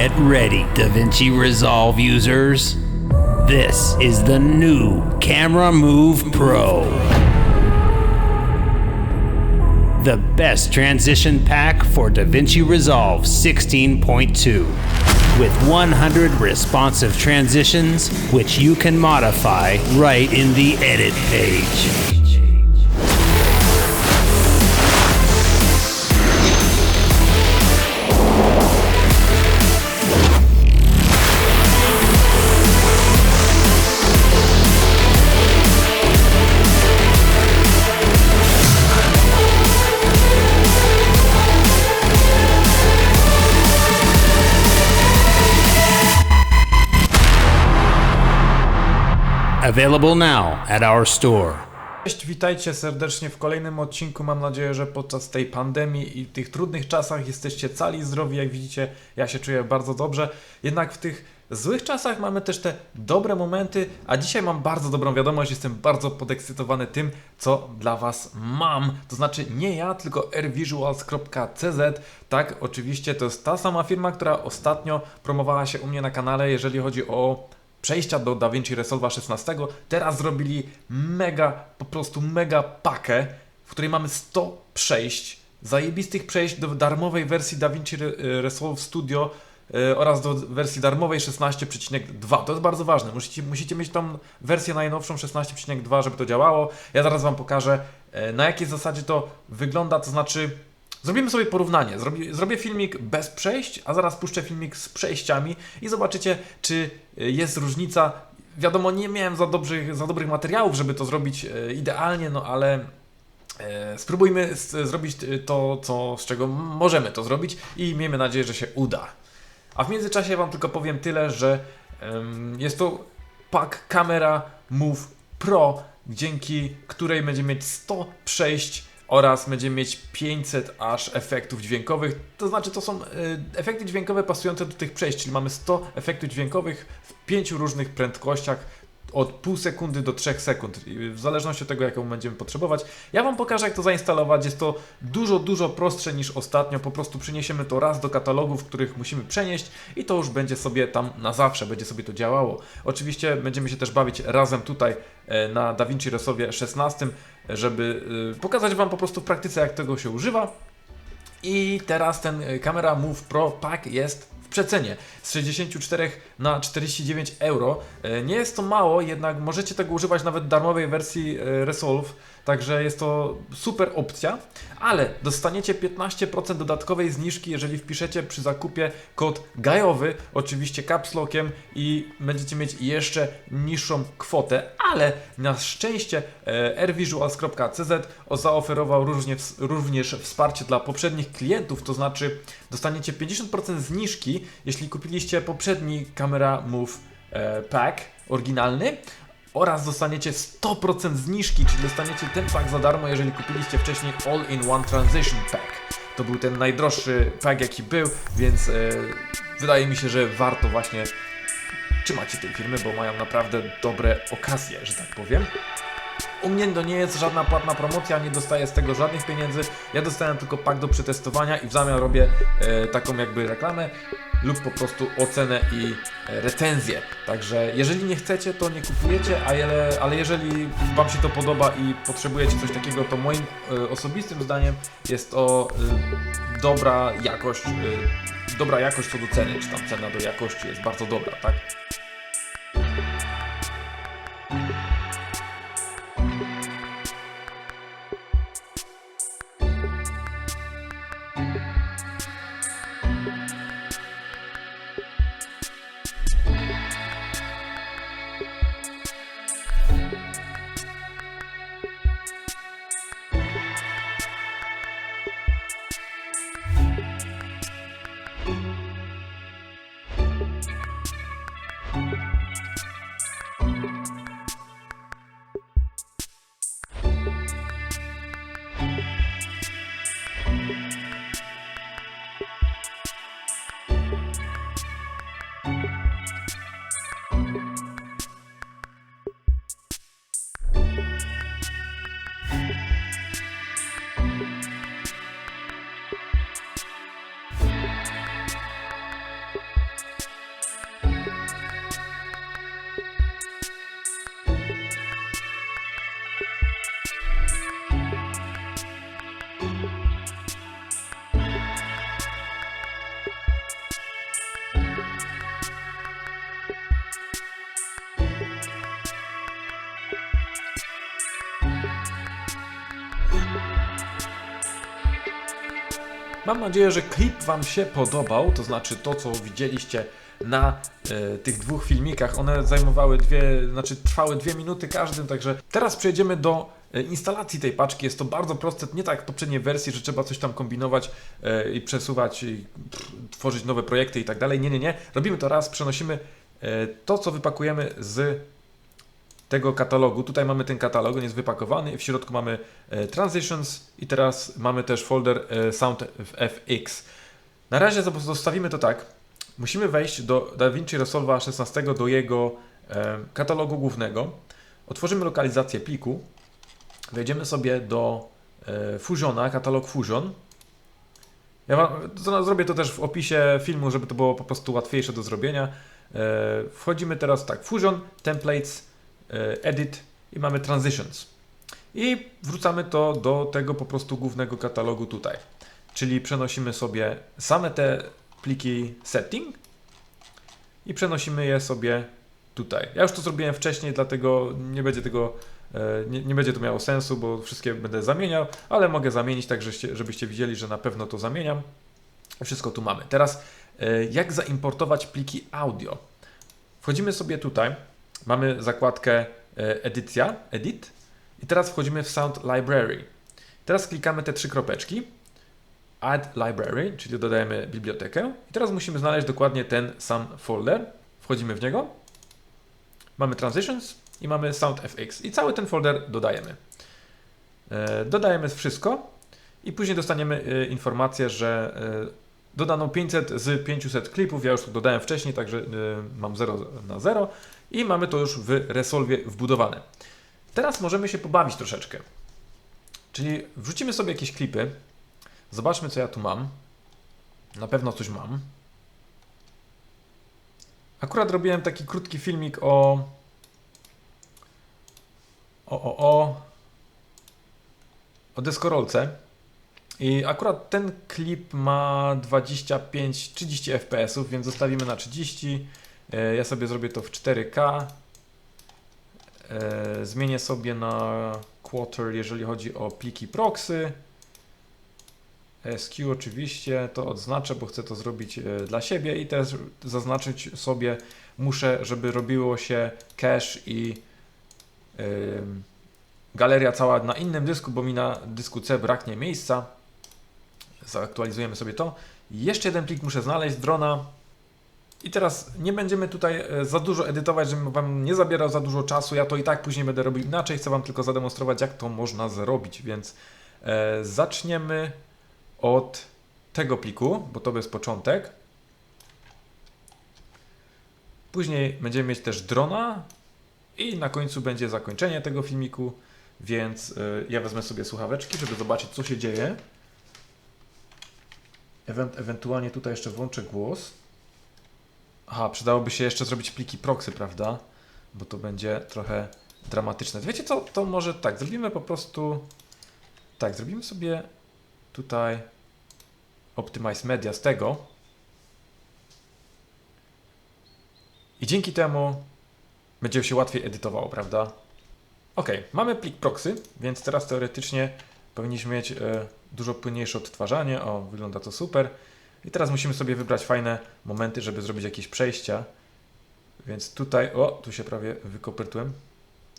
Get ready, DaVinci Resolve users. This is the new Camera Move Pro. The best transition pack for DaVinci Resolve 16.2. With 100 responsive transitions, which you can modify right in the edit page. Available now at our store. Cześć, witajcie serdecznie w kolejnym odcinku. Mam nadzieję, że podczas tej pandemii i tych trudnych czasach jesteście cali zdrowi. Jak widzicie, ja się czuję bardzo dobrze. Jednak w tych złych czasach mamy też te dobre momenty, a dzisiaj mam bardzo dobrą wiadomość. Jestem bardzo podekscytowany tym, co dla Was mam. To znaczy nie ja, tylko airvisuals.cz. Tak, oczywiście to jest ta sama firma, która ostatnio promowała się u mnie na kanale, jeżeli chodzi o przejścia do DaVinci Resolve'a 16. Teraz zrobili mega, po prostu mega pakę, w której mamy 100 przejść, zajebistych przejść do darmowej wersji DaVinci Re- Resolve Studio e, oraz do wersji darmowej 16.2. To jest bardzo ważne. Musicie, musicie mieć tą wersję najnowszą 16.2, żeby to działało. Ja zaraz Wam pokażę, e, na jakiej zasadzie to wygląda, to znaczy Zrobimy sobie porównanie. Zrobię, zrobię filmik bez przejść, a zaraz puszczę filmik z przejściami i zobaczycie, czy y, jest różnica. Wiadomo, nie miałem za dobrych, za dobrych materiałów, żeby to zrobić e, idealnie, no ale e, spróbujmy zrobić to, co, z czego możemy to zrobić i miejmy nadzieję, że się uda. A w międzyczasie Wam tylko powiem tyle, że jest to pack Camera Move Pro, dzięki której będziemy mieć 100 przejść oraz będziemy mieć 500 aż efektów dźwiękowych. To znaczy, to są y, efekty dźwiękowe pasujące do tych przejść, czyli mamy 100 efektów dźwiękowych w pięciu różnych prędkościach. Od pół sekundy do 3 sekund, w zależności od tego, jaką będziemy potrzebować. Ja Wam pokażę, jak to zainstalować. Jest to dużo, dużo prostsze niż ostatnio. Po prostu przyniesiemy to raz do katalogów, których musimy przenieść, i to już będzie sobie tam na zawsze, będzie sobie to działało. Oczywiście będziemy się też bawić razem tutaj e, na DaVinci Resolve 16, żeby y, pokazać Wam po prostu w praktyce, jak tego się używa. I teraz ten y, Camera Move Pro Pack jest przecenie z 64 na 49 euro. E, Nie jest to mało, jednak możecie tego używać nawet w darmowej wersji e, Resolve, także jest to super opcja, ale dostaniecie 15% dodatkowej zniżki, jeżeli wpiszecie przy zakupie kod gajowy, oczywiście caps lockiem i będziecie mieć jeszcze niższą kwotę, ale na szczęście e, airvisuals.cz zaoferował również, również wsparcie dla poprzednich klientów, to znaczy dostaniecie 50% zniżki, jeśli kupiliście poprzedni Camera Move e, Pack oryginalny oraz dostaniecie 100% zniżki, czyli dostaniecie ten pack za darmo, jeżeli kupiliście wcześniej All-in-One Transition Pack. To był ten najdroższy pack, jaki był, więc e, wydaje mi się, że warto właśnie trzymać się tej firmy, bo mają naprawdę dobre okazje, że tak powiem. U mnie to nie jest żadna płatna promocja, nie dostaję z tego żadnych pieniędzy. Ja dostałem tylko pak do przetestowania i w zamian robię e, taką jakby reklamę lub po prostu ocenę i e, recenzję. Także jeżeli nie chcecie, to nie kupujecie, ale, ale jeżeli Wam się to podoba i potrzebujecie coś takiego, to moim e, osobistym zdaniem jest to e, dobra jakość, dobra jakość co do ceny, czy tam cena do jakości jest bardzo dobra, tak? Mam nadzieję, że klip Wam się podobał, to znaczy to, co widzieliście na e, tych dwóch filmikach. One zajmowały dwie, znaczy trwały dwie minuty każdym, także teraz przejdziemy do e, instalacji tej paczki. Jest to bardzo proste, nie tak jak w poprzedniej wersji, że trzeba coś tam kombinować e, i przesuwać, i pff, tworzyć nowe projekty i tak dalej. Nie, nie, nie. Robimy to raz, przenosimy to, co wypakujemy z tego katalogu. Tutaj mamy ten katalog, on jest wypakowany. W środku mamy e, Transitions i teraz mamy też folder e, Sound FX. Na razie zostawimy to tak. Musimy wejść do DaVinci Resolve'a 16 do jego e, katalogu głównego. Otworzymy lokalizację pliku. Wejdziemy sobie do Fusiona, katalog Fusion. Ja wam, to, zrobię to też w opisie filmu, żeby to było po prostu łatwiejsze do zrobienia. Wchodzimy teraz tak, Fusion, Templates, Edit i mamy Transitions. I wrzucamy to do tego po prostu głównego katalogu tutaj. Czyli przenosimy sobie same te pliki setting i przenosimy je sobie tutaj. Ja już to zrobiłem wcześniej, dlatego nie będzie tego, e, nie, nie będzie to miało sensu, bo wszystkie będę zamieniał, ale mogę zamienić tak, żebyście widzieli, że na pewno to zamieniam. Wszystko tu mamy. Teraz e, jak zaimportować pliki audio? Wchodzimy sobie tutaj, mamy zakładkę e, edycja, edit i teraz wchodzimy w Sound Library. Teraz klikamy te trzy kropeczki Add Library, czyli dodajemy bibliotekę. I teraz musimy znaleźć dokładnie ten sam folder. Wchodzimy w niego. Mamy Transitions i mamy Sound FX. I cały ten folder dodajemy. E, Dodajemy wszystko i później dostaniemy e, informację, że dodano 500 z 500 klipów. Ja już to dodałem wcześniej, także mam 0 na 0 i mamy to już w Resolve wbudowane. Teraz możemy się pobawić troszeczkę. Czyli wrzucimy sobie jakieś klipy, Zobaczmy, co ja tu mam. Na pewno coś mam. Akurat robiłem taki krótki filmik o. O, o, o. O deskorolce. I akurat ten klip ma 25-30 fps, więc zostawimy na 30. E, Ja sobie zrobię to w 4K. E, Zmienię sobie na quarter, jeżeli chodzi o pliki proxy. SQ oczywiście to odznaczę, bo chcę to zrobić e, dla siebie i też zaznaczyć sobie muszę, żeby robiło się cache i galeria cała na innym dysku, bo mi na dysku C braknie miejsca. Zaktualizujemy sobie to. Jeszcze jeden plik muszę znaleźć, drona. I teraz nie będziemy tutaj e, za dużo edytować, żebym Wam nie zabierał za dużo czasu. Ja to i tak później będę robił inaczej. Chcę Wam tylko zademonstrować, jak to można zrobić, więc e, zaczniemy od tego pliku, bo to jest początek. Później będziemy mieć też drona i na końcu będzie zakończenie tego filmiku, więc y, ja wezmę sobie słuchaweczki, żeby zobaczyć co się dzieje. Ewent ewentualnie tutaj jeszcze włączę głos. Aha, przydałoby się jeszcze zrobić pliki proxy, prawda? Bo to będzie trochę dramatyczne. Wiecie co? To może tak, zrobimy po prostu... Tak, zrobimy sobie tutaj Optimize Media z tego. I dzięki temu będzie się łatwiej edytowało, prawda? Ok, mamy plik proxy, więc teraz teoretycznie powinniśmy mieć e, dużo płynniejsze odtwarzanie. O, wygląda to super. I teraz musimy sobie wybrać fajne momenty, żeby zrobić jakieś przejścia. Więc tutaj, o, tu się prawie wykopytłem.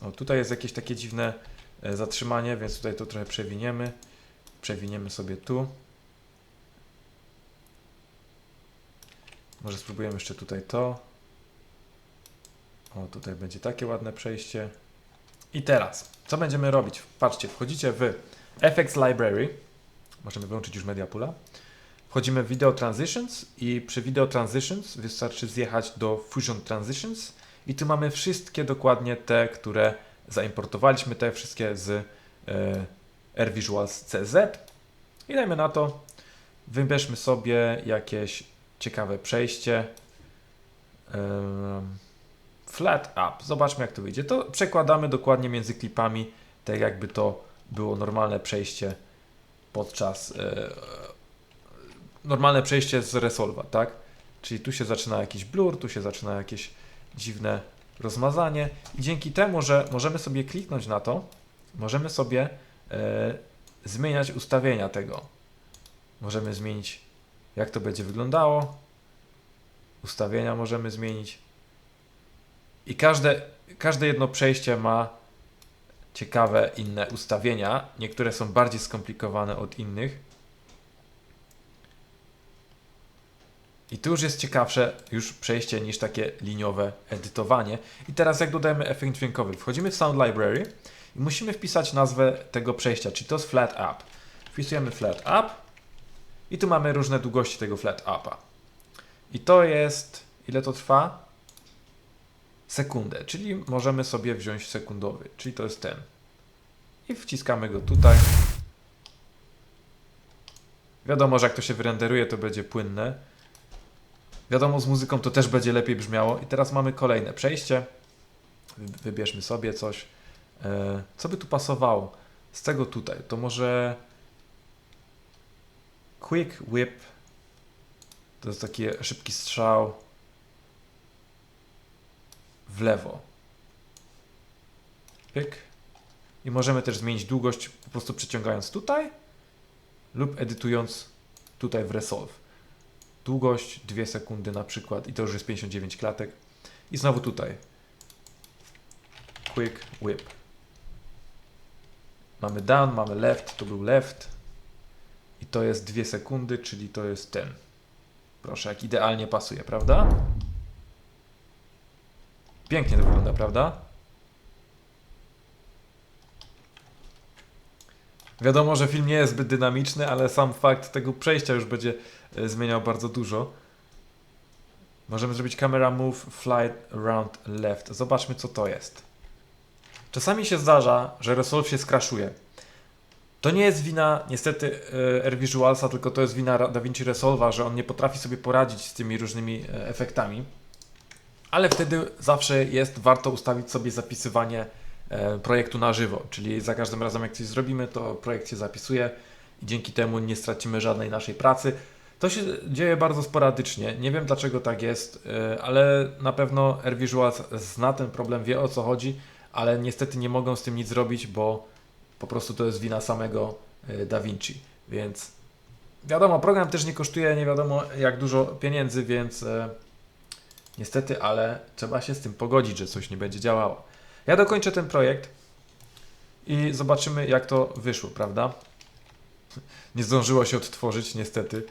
O, tutaj jest jakieś takie dziwne e, zatrzymanie, więc tutaj to trochę przewiniemy. Przewiniemy sobie tu. Może spróbujemy jeszcze tutaj to. O, tutaj będzie takie ładne przejście. I teraz, co będziemy robić? Patrzcie, wchodzicie w FX Library. Możemy wyłączyć już Media Poola. Wchodzimy w Video Transitions i przy Video Transitions wystarczy zjechać do Fusion Transitions i tu mamy wszystkie dokładnie te, które zaimportowaliśmy, te wszystkie z e, AirVisuals CZ. I dajmy na to, wybierzmy sobie jakieś ciekawe przejście. Ym, Flat up. Zobaczmy jak to wyjdzie. To przekładamy dokładnie między klipami, tak jakby to było normalne przejście podczas e, normalne przejście z Resolve'a, tak? Czyli tu się zaczyna jakiś blur, tu się zaczyna jakieś dziwne rozmazanie i dzięki temu, że możemy sobie kliknąć na to, możemy sobie e, zmieniać ustawienia tego. możemy zmienić jak to będzie wyglądało. Ustawienia możemy zmienić. I każde, każde jedno przejście ma ciekawe inne ustawienia. Niektóre są bardziej skomplikowane od innych. I tu już jest ciekawsze już przejście niż takie liniowe edytowanie. I teraz jak dodajemy efekt dźwiękowy? Wchodzimy w Sound Library i musimy wpisać nazwę tego przejścia, czyli to jest Flat Up. Wpisujemy Flat Up i tu mamy różne długości tego Flat Upa. I to jest, ile to trwa? Sekundę, czyli możemy sobie wziąć sekundowy, czyli to jest ten. I wciskamy go tutaj. Wiadomo, że jak to się wyrenderuje, to będzie płynne. Wiadomo, z muzyką to też będzie lepiej brzmiało. I teraz mamy kolejne przejście. Wy- Wybierzmy sobie coś. E, co by tu pasowało? Z tego tutaj. To może Quick Whip. To jest taki szybki strzał w lewo. Pyk. I możemy też zmienić długość po prostu przeciągając tutaj lub edytując tutaj w Resolve. Długość 2 sekundy na przykład i to już jest 59 klatek. I znowu tutaj. Quick Whip. Mamy down, mamy left, to był left. I to jest 2 sekundy, czyli to jest ten. Proszę, jak idealnie pasuje, prawda? Pięknie to wygląda, prawda? Wiadomo, że film nie jest zbyt dynamiczny, ale sam fakt tego przejścia już będzie e, zmieniał bardzo dużo. Możemy zrobić camera move, flight around left. Zobaczmy, co to jest. Czasami się zdarza, że Resolve się skraszuje. To nie jest wina niestety e, AirVisualsa, tylko to jest wina DaVinci Resolve'a, że on nie potrafi sobie poradzić z tymi różnymi e, efektami. Ale wtedy zawsze jest warto ustawić sobie zapisywanie e, projektu na żywo, czyli za każdym razem jak coś zrobimy, to projekt się zapisuje i dzięki temu nie stracimy żadnej naszej pracy. To się dzieje bardzo sporadycznie. Nie wiem dlaczego tak jest, e, ale na pewno AirVisuals zna ten problem, wie o co chodzi, ale niestety nie mogą z tym nic zrobić, bo po prostu to jest wina samego e, DaVinci. Więc wiadomo, program też nie kosztuje nie wiadomo jak dużo pieniędzy, więc e, niestety, ale trzeba się z tym pogodzić, że coś nie będzie działało. Ja dokończę ten projekt i zobaczymy jak to wyszło, prawda? Nie zdążyło się odtworzyć niestety.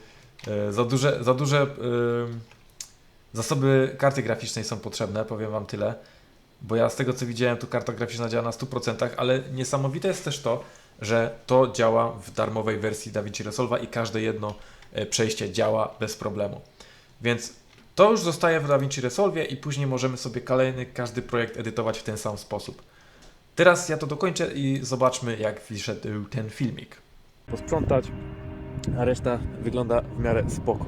E, Za duże, za duże zasoby karty graficznej są potrzebne, powiem Wam tyle. Bo ja z tego co widziałem, tu karta graficzna działa na 100%, ale niesamowite jest też to, że to działa w darmowej wersji DaVinci Resolve'a i każde jedno e, przejście działa bez problemu. Więc to już zostaje w DaVinci Resolve i później możemy sobie kolejny, każdy projekt edytować w ten sam sposób. Teraz ja to dokończę i zobaczmy jak wyszedł ten filmik. Posprzątać, a reszta wygląda w miarę spoko.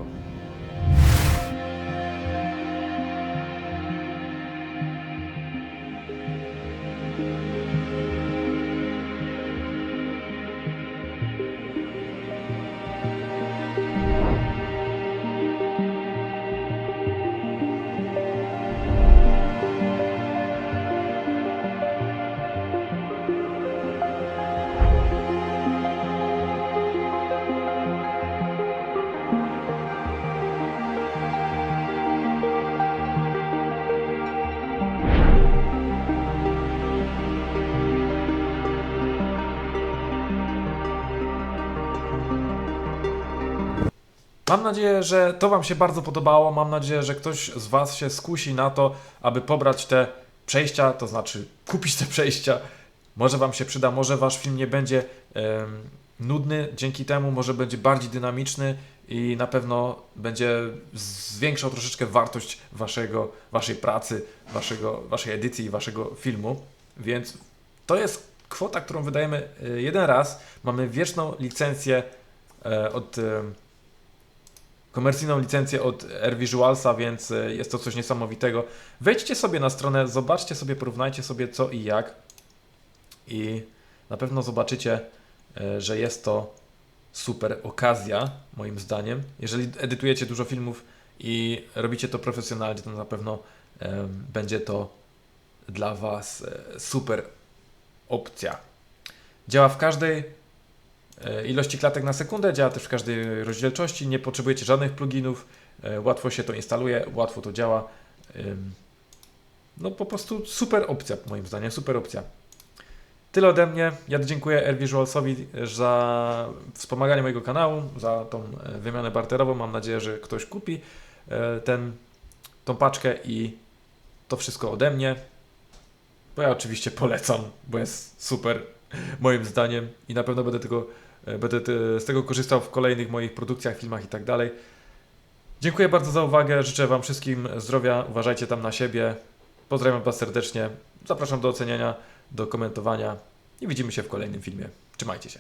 Mam nadzieję, że to Wam się bardzo podobało. Mam nadzieję, że ktoś z Was się skusi na to, aby pobrać te przejścia, to znaczy kupić te przejścia. Może Wam się przyda, może Wasz film nie będzie em, nudny dzięki temu, może będzie bardziej dynamiczny i na pewno będzie zwiększał troszeczkę wartość waszego, Waszej pracy, waszego, Waszej edycji i Waszego filmu. Więc to jest kwota, którą wydajemy e, jeden raz. Mamy wieczną licencję e, od. Komercyjną licencję od AirVisualsa, więc e, jest to coś niesamowitego. Wejdźcie sobie na stronę, zobaczcie sobie, porównajcie sobie co i jak i na pewno zobaczycie, e, że jest to super okazja, moim zdaniem. Jeżeli edytujecie dużo filmów i robicie to profesjonalnie, to na pewno em, będzie to dla Was e, super opcja. Działa w każdej e, ilości klatek na sekundę, działa też w każdej rozdzielczości, nie potrzebujecie żadnych pluginów, e, łatwo się to instaluje, łatwo to działa. No po prostu super opcja, moim zdaniem, super opcja. Tyle ode mnie. Ja dziękuję AirVisualsowi za wspomaganie mojego kanału, za tą e, wymianę barterową. Mam nadzieję, że ktoś kupi e, ten, tą paczkę i to wszystko ode mnie. Bo ja oczywiście polecam, bo jest super moim zdaniem i na pewno będę, tego, e, będę te- z tego korzystał w kolejnych moich produkcjach, filmach i tak dalej. Dziękuję bardzo za uwagę. Życzę Wam wszystkim zdrowia. Uważajcie tam na siebie. Pozdrawiam Was serdecznie. Zapraszam do oceniania, do komentowania i widzimy się w kolejnym filmie. Trzymajcie się.